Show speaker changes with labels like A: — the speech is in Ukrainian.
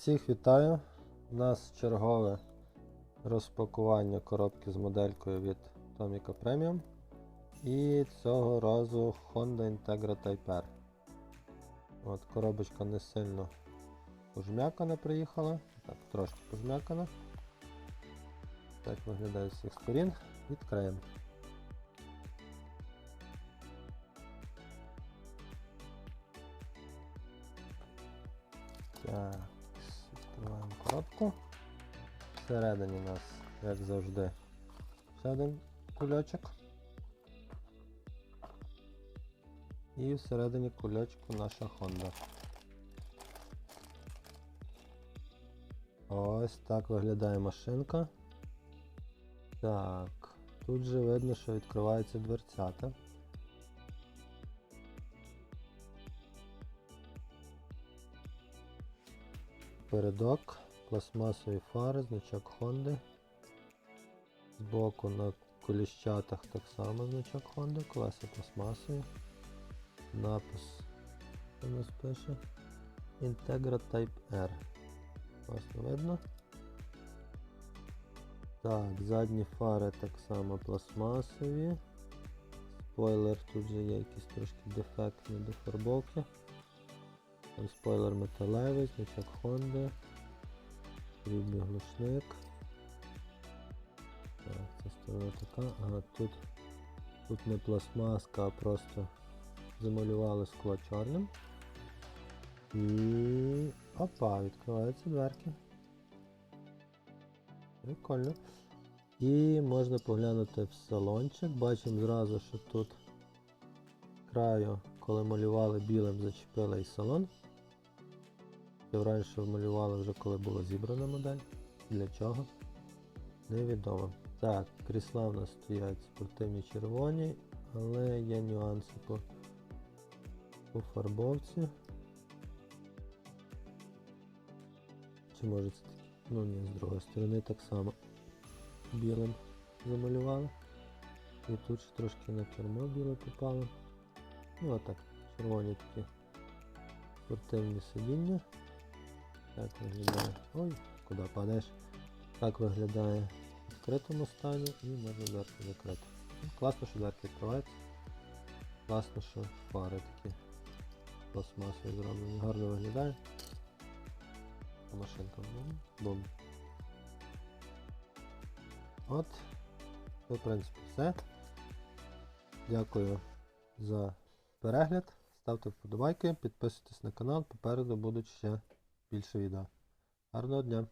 A: Всіх вітаю. У нас чергове розпакування коробки з моделькою від Tomica Premium. І цього разу Honda Integra Type R. От, коробочка не сильно пожмякана приїхала. Так, трошки пожмякана. Так виглядає з всіх сторін. Відкриємо. Так, відкриваємо коробку. Всередині у нас, як завжди, ще один кульочок. І всередині кульочку наша Honda. Ось так виглядає машинка. Так, тут же видно, що відкриваються дверцята. Передок, пластмасові фари, значок Honda. Збоку на коліщатах так само значок Honda, колеса пластмасові. Напис у нас пише Integra Type R. Класно видно. Так, задні фари так само пластмасові. Спойлер тут же є якийсь трошки дефектний до фарбовки. Там спойлер металевий, значок Honda. Срібний глушник. Так, це сторона така. Ага, тут, тут не пластмаска, а просто замалювали скло чорним. І... Опа, відкриваються дверки. Прикольно. І можна поглянути в салончик. Бачимо зразу, що тут краю, коли малювали білим, зачепили і салон. Я раніше малювали вже коли була зібрана модель. Для чого? Невідомо. Так, крісла в нас стоять спортивні червоні, але є нюанси по, по фарбовці. Чи може це? Ну ні, з другої сторони так само білим замалювали. І тут ще трошки на кермо біле попало. Ну отак, червоні такі спортивні сидіння. Так виглядає. Ой, куди падаєш? Так виглядає в відкритому стані і можна дверки закрити. Ну, класно, що дверки відкриваються. Класно, що фари такі пластмасові зроблені. Гарно виглядає. А Машинка. Бум. Бум. От. Це, в принципі, все. Дякую за перегляд. Ставте вподобайки, підписуйтесь на канал, попереду будуть ще більше відео. Гарного дня!